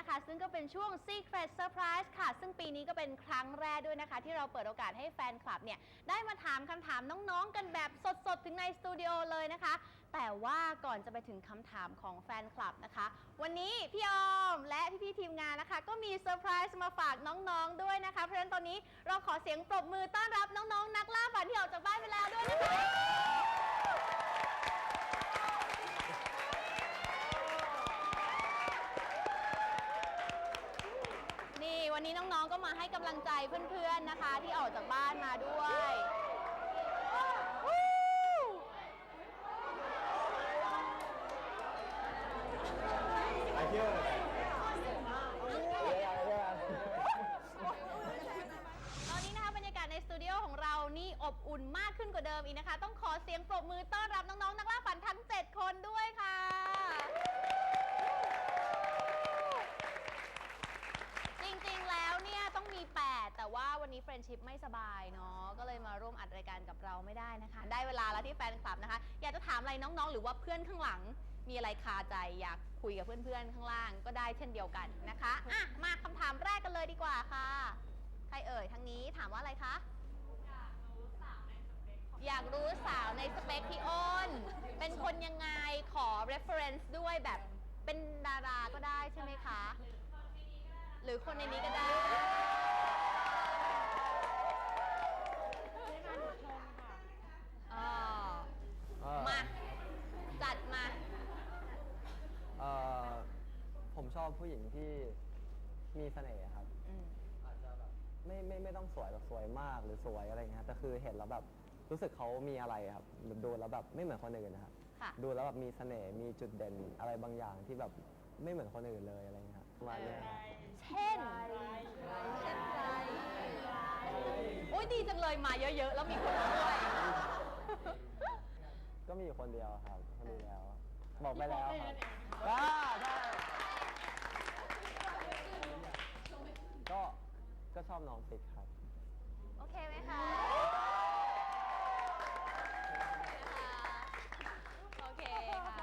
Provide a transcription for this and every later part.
นะคะ ซึ่งก็เป็นช่วง Secret Surprise ค่ะ ซึ่งปีนี้ก็เป็นครั้งแรกด้วยนะคะ ที่เราเปิดโอกาสให้แฟนคลับเนี่ย ได้มาถามคำถามน้องๆ กันแบบสดๆ ถึงในสตูดิโอเลยนะคะ แต่ว่าก่อนจะไปถึงคำถามของแฟนคลับนะคะ วันนี้พี่ออมและพี่ๆทีมงานนะคะ ก็มีเซอร์ไพรส์มาฝากน้องๆด้วยนะคะ เพราะฉะนั้นตอนนี้เราขอเสียงปรบมือต้อนรับน้องๆ นักล่าฝันที่ออกจากบ้านไปแล้วด้วยนะคะ นี่วันนี้น้องๆ ก็มาให้กำลังใจเพื่อนๆ นะคะ ที่ออกจากบ้านมาด้วยวู้ I hear it. ตอนนี้นะคะบรรยากาศในสตูดิโอของเรานี่อบอุ่นมา กว่าเดิมอีกนะคะ ต้องขอเสียงปรบมือต้อนรับน้องๆ นักล่าฝันทั้ง 7 คนด้วยค่ะ จริงๆ แล้วเนี่ยต้องมี 8 แต่ว่าวันนี้เฟรนชิพไม่สบายเนาะ ก็เลยมาร่วมอัดรายการกับเราไม่ได้นะคะ ได้เวลาแล้วที่แฟนคลับนะคะ อยากจะถามอะไรน้องๆ หรือว่าเพื่อนข้างหลัง มีอะไรคาใจอยากคุยกับเพื่อนๆ ข้างล่างก็ได้เช่นเดียวกันนะคะ อะ มาคำถามแรกกันเลยดีกว่าค่ะ ใครเอ่ยทางนี้ถามว่าอะไรคะ อยากรู้สาวในสเปคพี่อ้น เป็นคนยังไงขอ reference ด้วยแบบเป็นดาราก็ได้ใช่ไหมคะ หรือคนในนี้ก็ได้ อ๋อ เอ่อมา จัดมา เอ่อผมชอบผู้หญิงที่มีเสน่ห์ครับ อืมอาจจะแบบไม่ไม่ไม่ต้องสวยแบบสวยมากหรือสวยอะไรเงี้ยแต่คือเห็นแล้วแบบ รู้สึกเขามีอะไรครับแบบดูแล้วแบบไม่เหมือนคนอื่นนะครับค่ะ ดูแล้วแบบมีเสน่ห์มีจุดเด่นอะไรบางอย่างที่แบบไม่เหมือนคนอื่นเลยอะไรเงี้ยครับประมาณเนี้ยครับ เช่นเช่นไรโอ้ยดีจังเลยมาเยอะๆ แล้วมีคนมาด้วย ก็มีอยู่คนเดียวครับคนเดียวบอกไปแล้วครับอ่าได้ก็ก็ชอบน้องติ๊กครับ โอเคไหมคะ โอเคค่ะ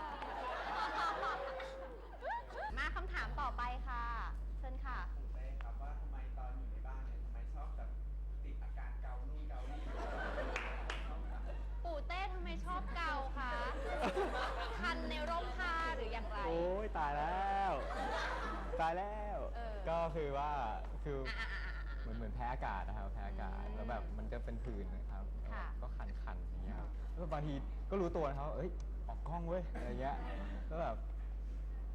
มาคำถามต่อไปค่ะ เชิญค่ะ ผมไปครับว่าทำไมตอนอยู่ในบ้านเนี่ยทำไมชอบแบบติดอาการเกานู่นเกานี่ ปู่เต้ทำไมชอบเกาคะ คันในร่มผ้าหรืออย่างไร โอ้ยตายแล้ว ตายแล้วเออ ก็คือว่าคืออะอะอะอะ เหมือนเหมือนแพ้อากาศนะครับแพ้อากาศอืมแล้วแบบมันก็เป็นผื่นนะครับค่ะก็คันคันๆอย่างเงี้ยครับแล้วบางทีก็รู้ตัวนะครับเอ้ยออกกล้องเว้ยอะไรเงี้ยแล้วแบบ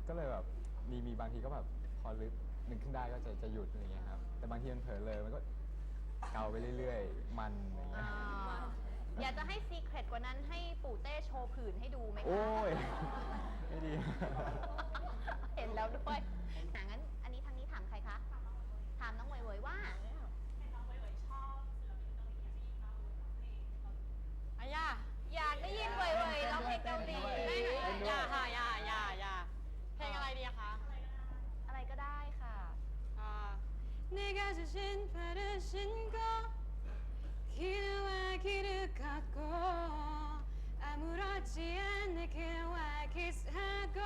ก็เลยแบบมีมีบางทีก็แบบพอลึกนึกขึ้นได้ก็จะจะหยุดอะไรเงี้ยครับแต่บางทีมันเผลอเลยมันก็เกาไปเรื่อยๆ มันอะไรเงี้อ่ายอยากจะให้ซีเครตกว่านั้นให้ปู่เต้โชว์ผื่นให้ดูไหมคะ โอ้ย ไม่ดี เห็นแล้วด้วยอะงั้น อันนี้ทางนี้ถามใครคะ ถามน้องเหวยเหวยว่า อะย่า อยากได้ยินเหวยเหวยร้องเพลงเกาหลี ได้ไหมอย่าค่ะอย่าอย่าอย่าเพลงอะไรดีอะคะ อะไรก็ได้ค่ะ อ่า 내가주신바르신거기도와기를 갖고 아무렇지않은 길와 키스하고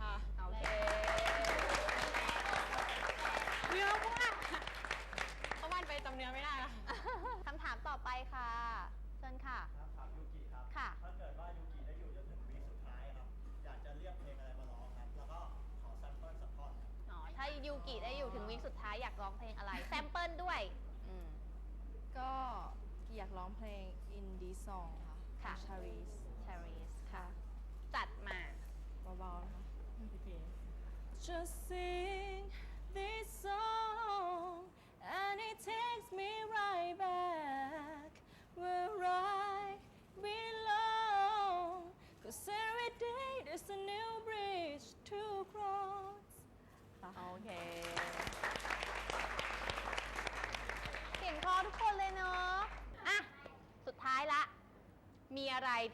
ค่ะ โอเค เนื้อมากเพราะมันไปจำเนื้อไม่ได้นะ คำถามต่อไปค่ะ ากร้องเพลง Indie Song ค่ะค่ะ ชาริสชาริสค่ะ จัดมา เบาๆนะคะ Just sing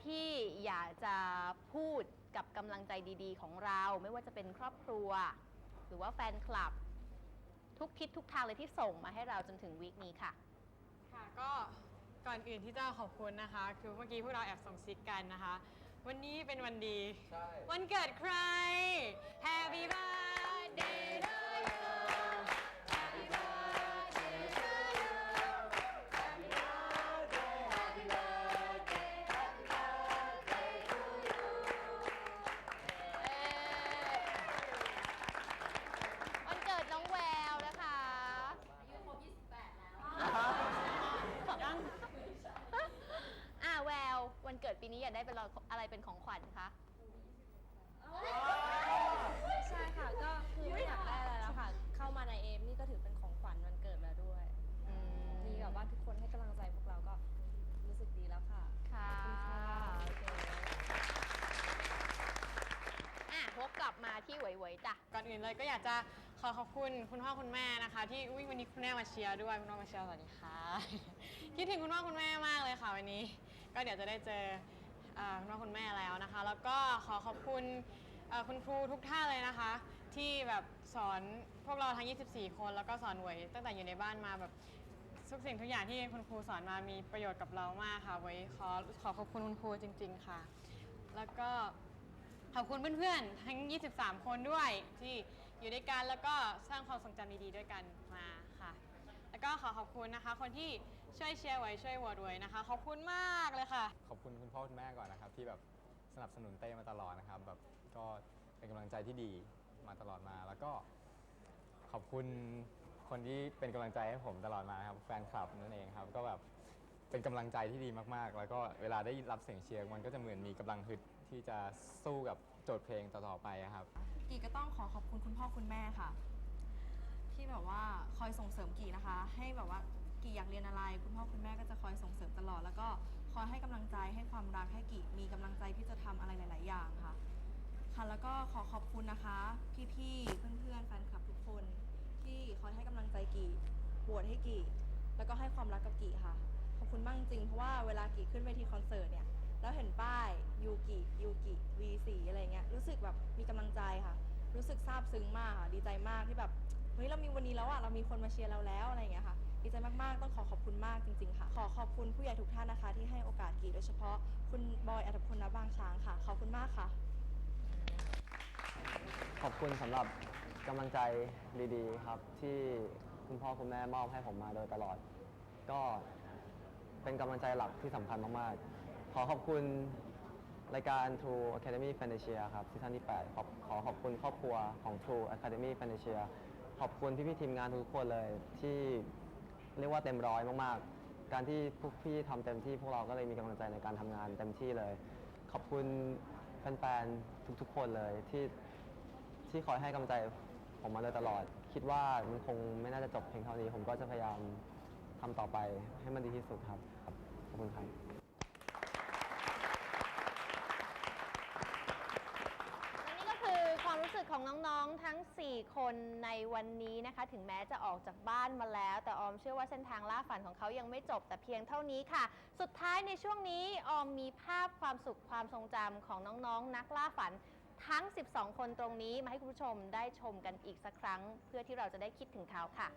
ที่อยากจะพูดกับกำลังใจดีๆ ของเรา ไม่ว่าจะเป็นครอบครัว หรือว่าแฟนคลับ ทุกทิศทุกทางเลยที่ส่งมาให้เราจนถึงวีคนี้ค่ะ ค่ะก็ก่อนอื่นที่จะขอบคุณนะคะ คือเมื่อกี้พวกเราแอบส่งซิกกันนะคะ วันนี้เป็นวันดี ใช่ วันเกิดใคร Happy birthday to อื่นเลยก็อยากจะขอขอบคุณคุณพ่อคุณแม่นะคะ ที่อุ้ยวันนี้คุณแม่มาเชียร์ด้วยคุณพ่อมาเชียร์สวัสดีค่ะ คิดถึงคุณพ่อคุณแม่มากเลยค่ะวันนี้ ก็เดี๋ยวจะได้เจอเอ่อคุณพ่อคุณแม่แล้วนะคะ แล้วก็ขอขอบคุณเอ่อคุณครูทุกท่านเลยนะคะ ที่แบบสอนพวกเราทั้ง 24 คนแล้วก็สอนหวยตั้งแต่อยู่ในบ้านมาแบบ ทุกสิ่งทุกอย่างที่คุณครูสอนมามีประโยชน์กับเรามากค่ะไว้ขอขอขอบคุณคุณครูจริง ๆ ค่ะ แล้วก็ ขอบคุณเพื่อนๆ ทั้ง 23 คนด้วยที่อยู่ด้วยกันแล้วก็สร้างความทรงจำดีๆด้วยกันมาค่ะ แล้วก็ขอขอบคุณนะคะ คนที่ช่วยเชียร์ไว้ช่วยโหวตไว้นะคะ ขอบคุณมากเลยค่ะ ขอบคุณคุณพ่อคุณแม่ก่อนนะครับ ที่แบบสนับสนุนเต้มาตลอดนะครับ แบบก็เป็นกำลังใจที่ดีมาตลอดมา แล้วก็ขอบคุณคนที่เป็นกำลังใจให้ผมตลอดมาครับแฟนคลับนั่นเองครับ ก็แบบเป็นกำลังใจที่ดีมากๆ แล้วก็เวลาได้รับเสียงเชียร์มันก็จะเหมือนมีกำลังฮึด ที่จะสู้กับโจทย์เพลงต่อๆไปอะครับ กีก็ต้องขอขอบคุณคุณพ่อคุณแม่ค่ะ ที่แบบว่าคอยส่งเสริมกีนะคะ ให้แบบว่ากีอยากเรียนอะไร คุณพ่อคุณแม่ก็จะคอยส่งเสริมตลอด แล้วก็คอยให้กำลังใจให้ความรักให้กีมีกำลังใจที่จะทำอะไรหลาย ๆ อย่างค่ะ ค่ะแล้วก็ขอขอบคุณนะคะ พี่ๆเพื่อนๆแฟนคลับทุกคน ที่คอยให้กำลังใจกีโหวตให้กีแล้วก็ให้ความรักกับกีค่ะ ขอบคุณมากจริงๆเพราะว่าเวลากีขึ้นเวทีคอนเสิร์ตเนี่ย แล้วเห็นป้ายยูกิยูกิ V4 อะไรเงี้ยรู้สึกแบบมีกำลังใจค่ะ รู้สึกซาบซึ้งมากค่ะดีใจมากที่แบบเฮ้ยเรามีวันนี้แล้วอะเรามีคนมาเชียร์เราแล้วอะไรเงี้ยค่ะดีใจมากๆ ต้องขอขอบคุณมากจริงๆค่ะ ขอขอบคุณผู้ใหญ่ทุกท่านนะคะ ที่ให้โอกาสกีโดยเฉพาะคุณบอยอัตพลนบางช้างค่ะ ขอบคุณมากค่ะ ขอบคุณสำหรับกำลังใจดีๆครับ ที่คุณพ่อคุณแม่มอบให้ผมมาโดยตลอด ก็เป็นกำลังใจหลักที่สำคัญมากๆ ขอขอบคุณรายการ True Academy Fantasia ครับซีซั่นที่ 8 ขอขอขอบคุณครอบครัวของ True Academy Fantasia ขอบคุณพี่ๆทีมงานทุกคนเลยที่เรียกว่าเต็มร้อยมากๆ การที่พวกพี่ทำเต็มที่พวกเราก็เลยมีกำลังใจในการทำงานเต็มที่เลย ขอบคุณแฟนๆทุกๆ คนเลยที่ที่คอยให้กำลังใจผมมาโดยตลอด คิดว่ามันคงไม่น่าจะจบเพียงเท่านี้ ผมก็จะพยายามทำต่อไปให้มันดีที่สุดครับขอบคุณครับ และนี่ก็คือความรู้สึกของ น้องๆทั้ง 4 คนในวันนี้นะคะ ถึงแม้จะออกจากบ้านมาแล้ว แต่ออมเชื่อว่าเส้นทางล่าฝันของเขายังไม่จบแต่เพียงเท่านี้ค่ะ สุดท้ายในช่วงนี้ออมมีภาพความสุขความทรงจำของน้องๆ นักล่าฝันทั้ง 12 คนตรงนี้มาให้คุณผู้ชมได้ชมกันอีกสักครั้ง เพื่อที่เราจะได้คิดถึงเขาค่ะ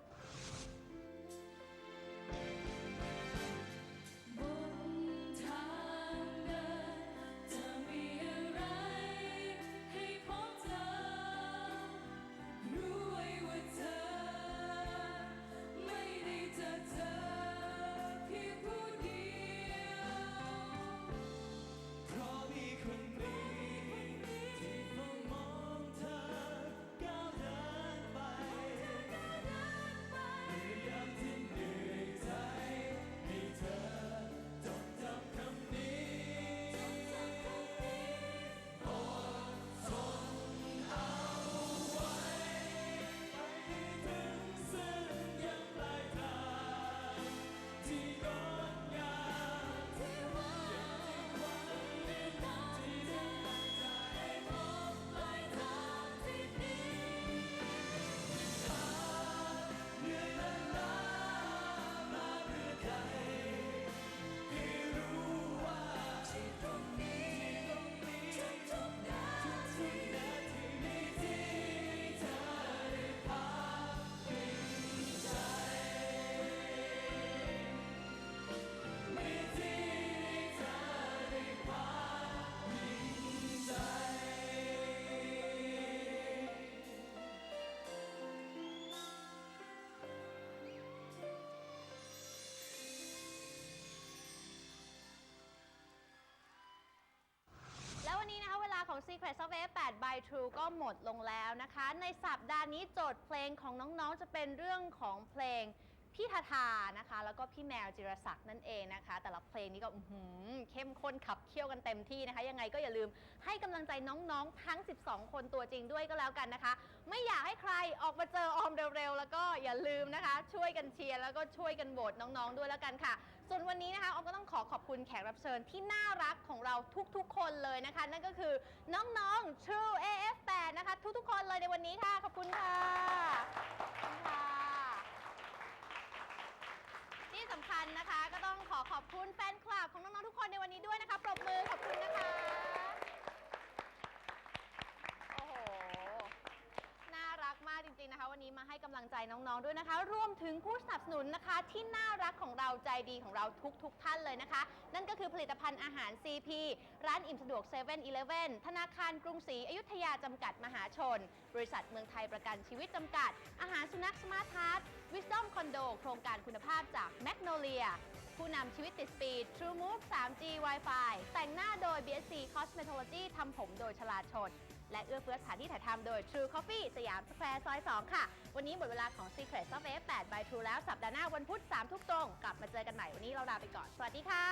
Secret of F8 by True ก็หมดลงแล้วนะคะ ในสัปดาห์นี้โจทย์เพลงของน้องๆ จะเป็นเรื่องของเพลงพี่ทาทานะคะ แล้วก็พี่แมวจิรศักดิ์นั่นเองนะคะ แต่ละเพลงนี้ก็อื้อหือเข้มข้นขับเคี่ยวกันเต็มที่นะคะ ยังไงก็อย่าลืมให้กำลังใจน้องๆ ทั้ง 12 คนตัวจริงด้วยก็แล้วกันนะคะ ไม่อยากให้ใครออกมาเจอออมเร็วๆ แล้วก็อย่าลืมนะคะ ช่วยกันเชียร์แล้วก็ช่วยกันโหวตน้องๆ ด้วยแล้วกันค่ะ ส่วนวันนี้นะคะออมก็ต้องขอขอบคุณแขกรับเชิญที่น่ารัก เราทุกๆ คนเลยนะคะ นั่นก็คือน้องๆ True AF8 นะคะ ทุกๆ คนเลยในวันนี้ค่ะ ขอบคุณค่ะขอบคุณค่ะที่สำคัญนะคะก็ต้องขอขอบคุณแฟนคลับของน้องๆ ทุกคนในวันนี้ด้วยนะคะ ปรบมือขอบคุณนะคะ โอ้โห น่ารักมากจริงๆนะคะ วันนี้มาให้กำลังใจน้องๆด้วยนะคะ รวมถึงผู้สนับสนุนนะคะ ที่น่ารักของเราใจดีของเราทุกๆท่านเลยนะคะ นั่นก็คือผลิตภัณฑ์อาหาร CP ร้านอิ่มสะดวก7 e เ e ่ e อธนาคารกรุงศรีอยุธยาจำกัดมหาชน บริษัทเมืองไทยประกันชีวิตจำกัด อาหารสุนัขสมาร์ทฮาร์ด Wisdom Condo โครงการคุณภาพจากแมกโนเลีย ผู้นำชีวิตติดสปีด True Move 3G Wi-Fi แต่งหน้าโดย BSC Cosmetology ทำผมโดยชลาชน และเอื้อเฟื้อสถานที่ถ่ายทำโดย True Coffee สยามสแควร์ซอย 2 ค่ะ วันนี้หมดเวลาของ Secret of F8 by True แล้วสัปดาห์หน้าวันพุธ3ทุกตรง กลับมาเจอกันใหม่วันนี้เราลาไปก่อน สวัสดีค่ะ